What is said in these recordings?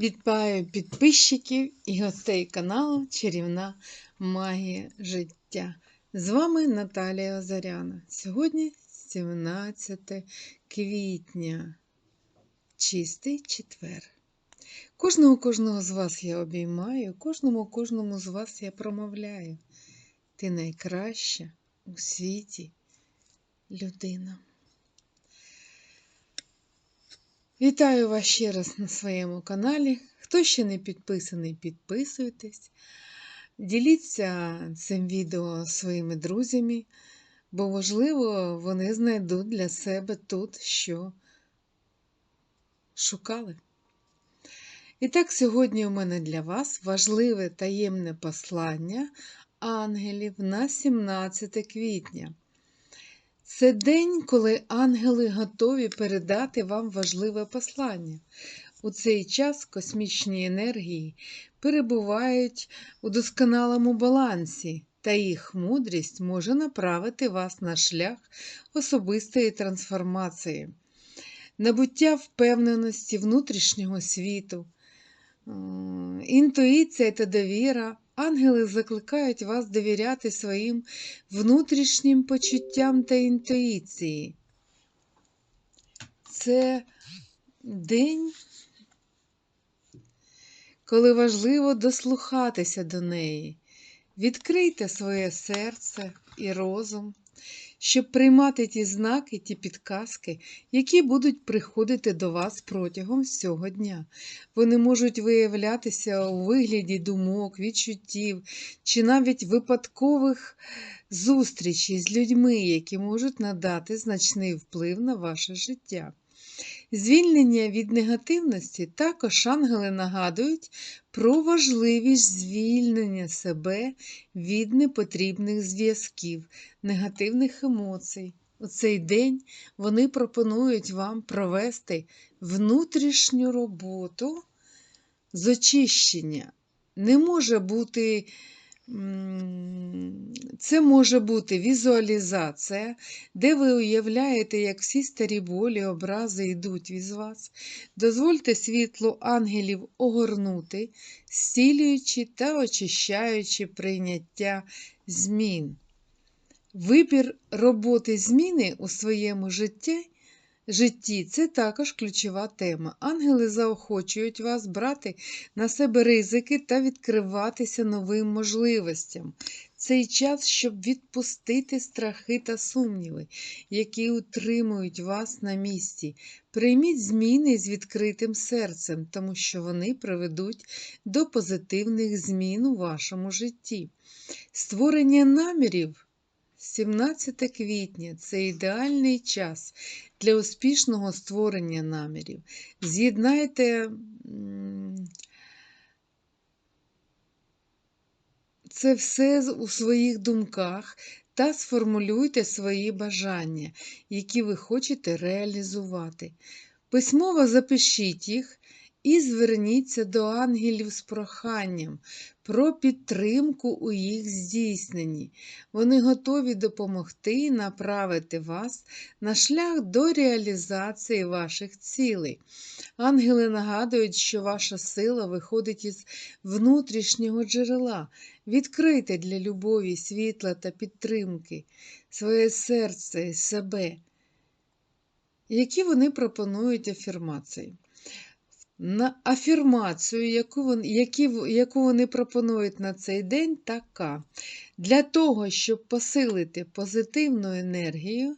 Вітаю підписчиків і гостей каналу Чарівна Магія життя. З вами Наталія Озаряна. Сьогодні 17 квітня, чистий четвер. Кожного кожного з вас я обіймаю, кожному кожному з вас я промовляю. Ти найкраща у світі людина. Вітаю вас ще раз на своєму каналі. Хто ще не підписаний, підписуйтесь. Діліться цим відео своїми друзями, бо, можливо, вони знайдуть для себе тут, що шукали. І так, сьогодні у мене для вас важливе таємне послання ангелів на 17 квітня. Це день, коли ангели готові передати вам важливе послання. У цей час космічні енергії перебувають у досконалому балансі, та їх мудрість може направити вас на шлях особистої трансформації, набуття впевненості внутрішнього світу, інтуїція та довіра. Ангели закликають вас довіряти своїм внутрішнім почуттям та інтуїції. Це день, коли важливо дослухатися до неї. Відкрийте своє серце і розум, щоб приймати ті знаки, ті підказки, які будуть приходити до вас протягом всього дня. Вони можуть виявлятися у вигляді думок, відчуттів чи навіть випадкових зустрічей з людьми, які можуть надати значний вплив на ваше життя. Звільнення від негативності також ангели нагадують про важливість звільнення себе від непотрібних зв'язків, негативних емоцій. У цей день вони пропонують вам провести внутрішню роботу з очищення. Не може бути це може бути візуалізація, де ви уявляєте, як всі старі болі, образи йдуть від вас. Дозвольте світлу ангелів огорнути, зцілюючи та очищаючи прийняття змін. Вибір роботи зміни у своєму житті житті це також ключова тема. Ангели заохочують вас брати на себе ризики та відкриватися новим можливостям. Цей час, щоб відпустити страхи та сумніви, які утримують вас на місці. Прийміть зміни з відкритим серцем, тому що вони приведуть до позитивних змін у вашому житті. Створення намірів. 17 квітня це ідеальний час для успішного створення намірів. З'єднайте це все у своїх думках та сформулюйте свої бажання, які ви хочете реалізувати. Письмово запишіть їх і зверніться до ангелів з проханням про підтримку у їх здійсненні. Вони готові допомогти і направити вас на шлях до реалізації ваших цілей. Ангели нагадують, що ваша сила виходить із внутрішнього джерела, відкрите для любові, світла та підтримки, своє серце себе. Які вони пропонують афірмації? На афірмацію, яку яку вони пропонують на цей день, така. Для того, щоб посилити позитивну енергію,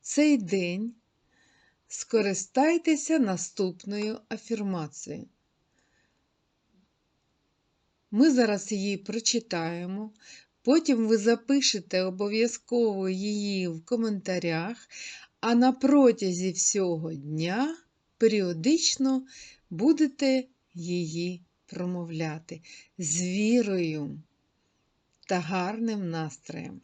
цей день скористайтеся наступною афірмацією. Ми зараз її прочитаємо, потім ви запишете обов'язково її в коментарях, а на протязі всього дня періодично будете її промовляти з вірою та гарним настроєм.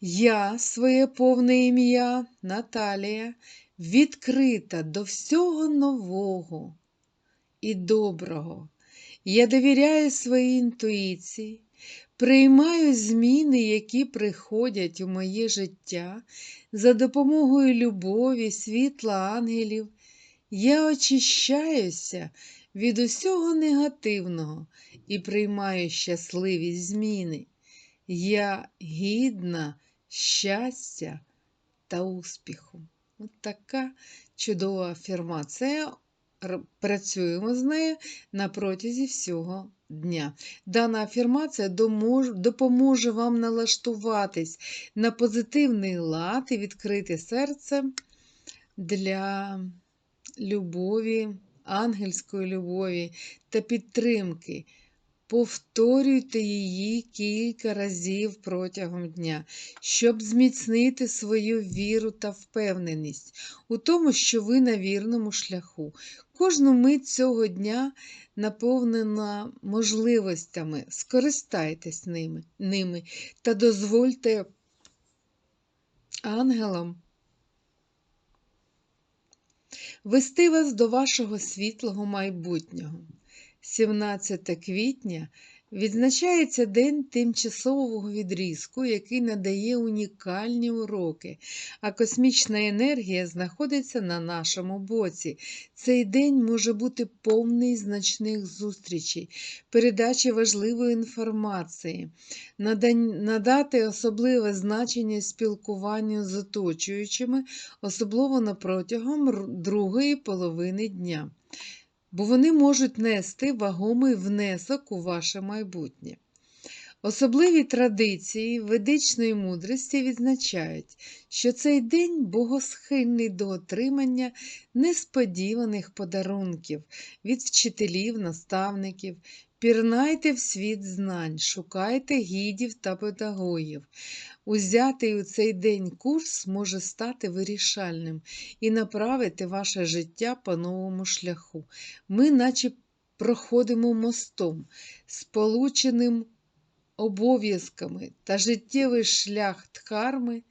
Я, своє повне ім'я Наталія, відкрита до всього нового і доброго. Я довіряю своїй інтуїції, приймаю зміни, які приходять у моє життя за допомогою любові, світла ангелів Я очищаюся від усього негативного і приймаю щасливі зміни. Я гідна щастя та успіху. От така чудова афірмація. Працюємо з нею на протязі всього дня. Дана афірмація допоможе вам налаштуватись на позитивний лад і відкрити серце для любові, ангельської любові та підтримки. Повторюйте її кілька разів протягом дня, щоб зміцнити свою віру та впевненість у тому, що ви на вірному шляху. Кожну мить цього дня наповнена можливостями. Скористайтесь ними, ними та дозвольте ангелам вести вас до вашого світлого майбутнього. 17 квітня відзначається День тимчасового відрізку, який надає унікальні уроки, а космічна енергія знаходиться на нашому боці. Цей день може бути повний значних зустрічей, передачі важливої інформації, надати особливе значення спілкуванню з оточуючими, особливо на протягом другої половини дня бо вони можуть нести вагомий внесок у ваше майбутнє. Особливі традиції ведичної мудрості відзначають, що цей день богосхильний до отримання несподіваних подарунків від вчителів, наставників. Пірнайте в світ знань, шукайте гідів та педагогів. Узятий у цей день курс може стати вирішальним і направити ваше життя по новому шляху. Ми, наче проходимо мостом, сполученим обов'язками та життєвий шлях дхарми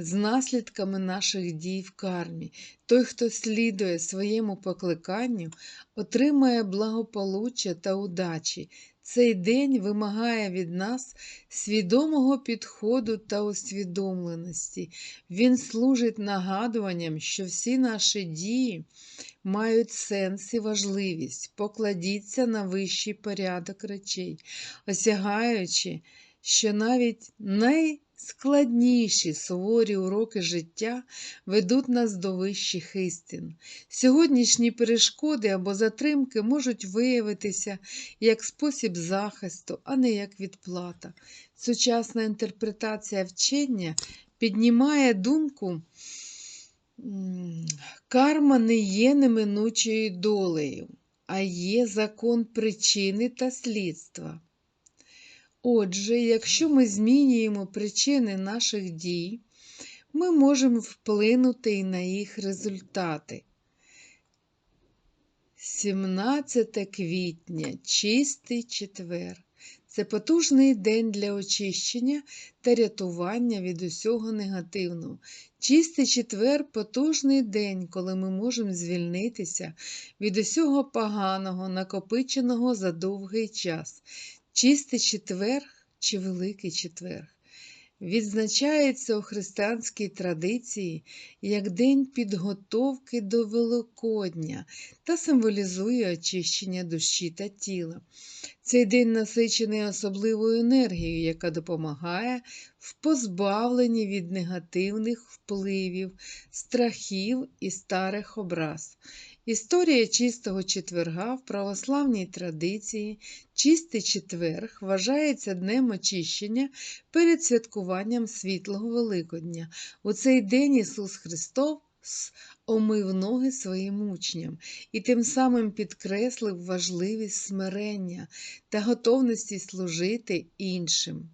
з наслідками наших дій в кармі. Той, хто слідує своєму покликанню, отримає благополуччя та удачі. Цей день вимагає від нас свідомого підходу та усвідомленості. Він служить нагадуванням, що всі наші дії мають сенс і важливість. Покладіться на вищий порядок речей, осягаючи, що навіть найскладніші суворі уроки життя ведуть нас до вищих істин. Сьогоднішні перешкоди або затримки можуть виявитися як спосіб захисту, а не як відплата. Сучасна інтерпретація вчення піднімає думку. Карма не є неминучою долею, а є закон причини та слідства. Отже, якщо ми змінюємо причини наших дій, ми можемо вплинути і на їх результати. 17 квітня, чистий четвер. Це потужний день для очищення та рятування від усього негативного. Чистий четвер потужний день, коли ми можемо звільнитися від усього поганого, накопиченого за довгий час. Чистий четвер чи Великий четвер відзначається у християнській традиції як день підготовки до Великодня та символізує очищення душі та тіла. Цей день насичений особливою енергією, яка допомагає в позбавленні від негативних впливів, страхів і старих образ. Історія чистого четверга в православній традиції чистий четверг вважається днем очищення перед святкуванням Світлого Великодня. У цей день Ісус Христос омив ноги своїм учням і тим самим підкреслив важливість смирення та готовності служити іншим.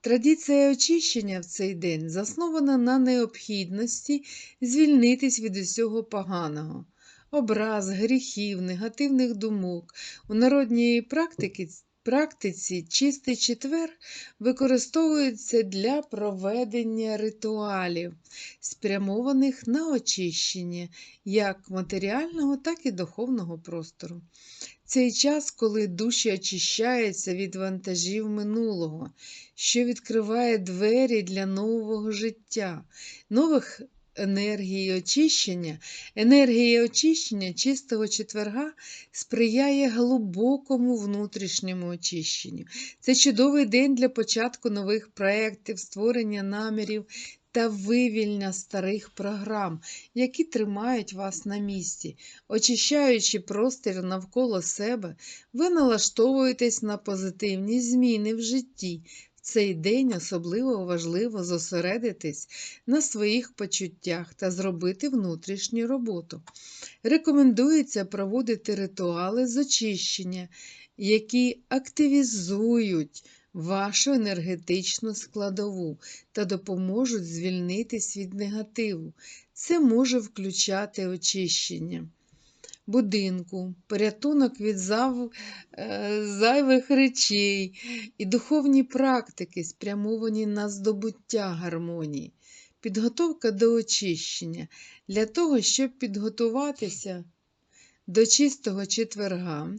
Традиція очищення в цей день заснована на необхідності звільнитись від усього поганого образ, гріхів, негативних думок. У народній практиці, практиці чистий четвер використовується для проведення ритуалів, спрямованих на очищення як матеріального, так і духовного простору. Цей час, коли душі очищаються від вантажів минулого, що відкриває двері для нового життя, нових енергії очищення, енергія очищення чистого четверга сприяє глибокому внутрішньому очищенню. Це чудовий день для початку нових проєктів, створення намірів та вивільнення старих програм, які тримають вас на місці. Очищаючи простір навколо себе, ви налаштовуєтесь на позитивні зміни в житті. Цей день особливо важливо зосередитись на своїх почуттях та зробити внутрішню роботу. Рекомендується проводити ритуали з очищення, які активізують вашу енергетичну складову та допоможуть звільнитись від негативу. Це може включати очищення будинку, порятунок від зав... е, зайвих речей і духовні практики, спрямовані на здобуття гармонії, підготовка до очищення. Для того, щоб підготуватися до чистого четверга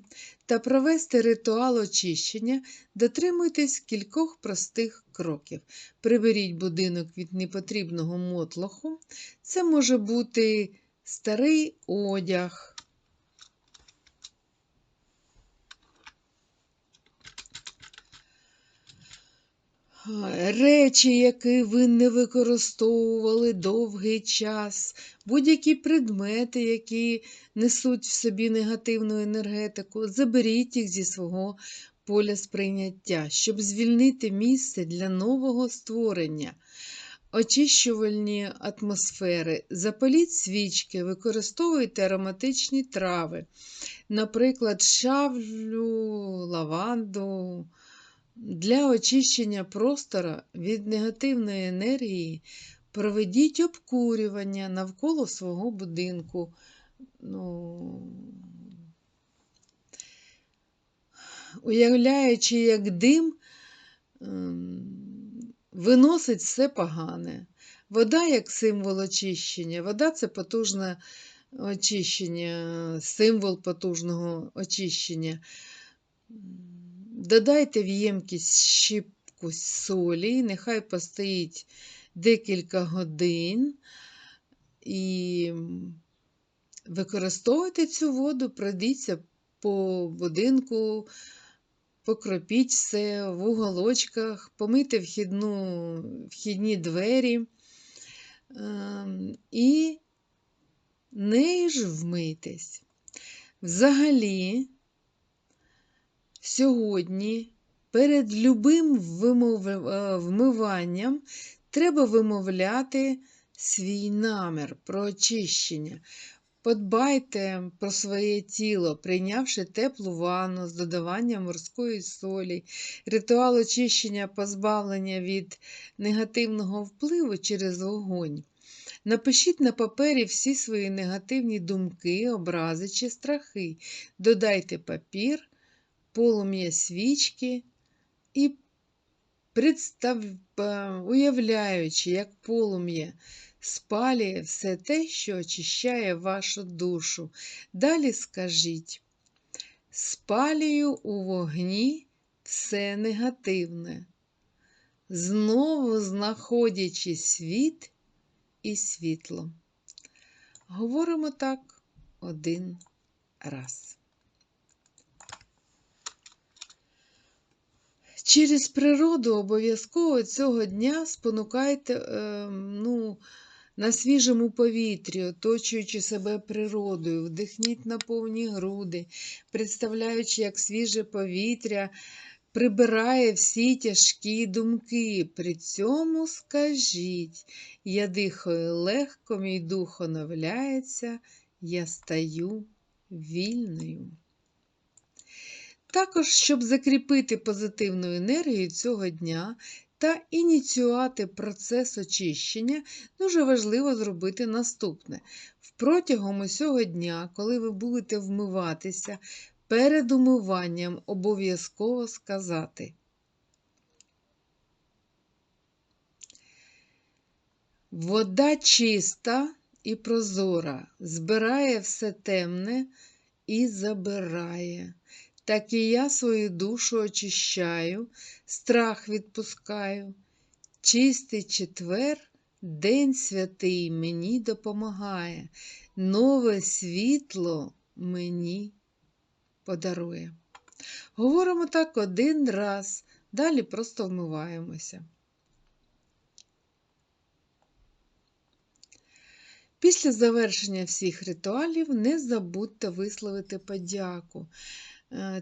та провести ритуал очищення, дотримуйтесь кількох простих кроків. Приберіть будинок від непотрібного мотлоху. Це може бути старий одяг. Речі, які ви не використовували довгий час, будь-які предмети, які несуть в собі негативну енергетику, заберіть їх зі свого поля сприйняття, щоб звільнити місце для нового створення. Очищувальні атмосфери, запаліть свічки, використовуйте ароматичні трави, наприклад, шавлю, лаванду. Для очищення простора від негативної енергії проведіть обкурювання навколо свого будинку. Ну, Уявляючи, як дим ем, виносить все погане. Вода як символ очищення. Вода це потужне очищення, символ потужного очищення. Додайте в ємкість щіпку солі, нехай постоїть декілька годин і використовуйте цю воду, пройдіться по будинку, покропіть все в уголочках, помийте вхідну, вхідні двері ем, і нею ж вмийтесь. Взагалі, Сьогодні перед любим е, вмиванням треба вимовляти свій намір про очищення. Подбайте про своє тіло, прийнявши теплу ванну з додаванням морської солі, ритуал очищення, позбавлення від негативного впливу через вогонь. Напишіть на папері всі свої негативні думки, образи чи страхи. Додайте папір полум'я свічки і представ... уявляючи, як полум'я спалює все те, що очищає вашу душу. Далі скажіть, спалюю у вогні все негативне, знову знаходячи світ і світло. Говоримо так один раз. Через природу обов'язково цього дня спонукайте е, ну, на свіжому повітрі, оточуючи себе природою, вдихніть на повні груди, представляючи, як свіже повітря прибирає всі тяжкі думки. При цьому скажіть, я дихаю легко, мій дух оновляється, я стаю вільною. Також, щоб закріпити позитивну енергію цього дня та ініціювати процес очищення, дуже важливо зробити наступне. Протягом усього дня, коли ви будете вмиватися, перед умиванням обов'язково сказати. Вода чиста і прозора, збирає все темне і забирає так і я свою душу очищаю, страх відпускаю. Чистий четвер День святий мені допомагає, нове світло мені подарує. Говоримо так один раз, далі просто вмиваємося. Після завершення всіх ритуалів не забудьте висловити подяку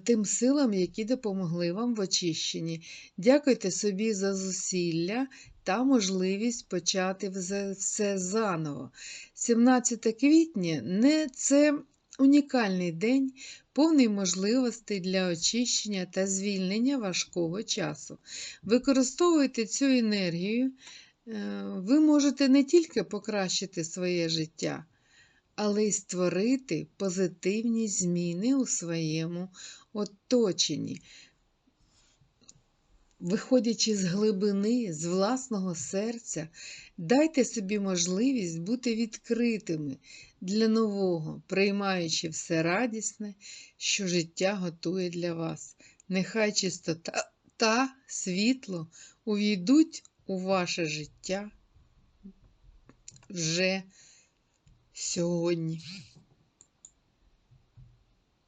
тим силам, які допомогли вам в очищенні. Дякуйте собі за зусилля та можливість почати все- все заново. 17 квітня не це унікальний день, повний можливостей для очищення та звільнення важкого часу. Використовуйте цю енергію. Е, Ви можете не тільки покращити своє життя, але й створити позитивні зміни у своєму оточенні. Виходячи з глибини, з власного серця, дайте собі можливість бути відкритими для нового, приймаючи все радісне, що життя готує для вас. Нехай чистота та світло увійдуть у ваше життя вже сьогодні.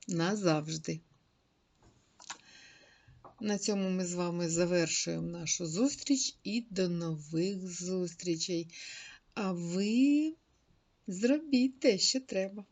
Назавжди. На цьому ми з вами завершуємо нашу зустріч і до нових зустрічей. А ви зробіть те, що треба.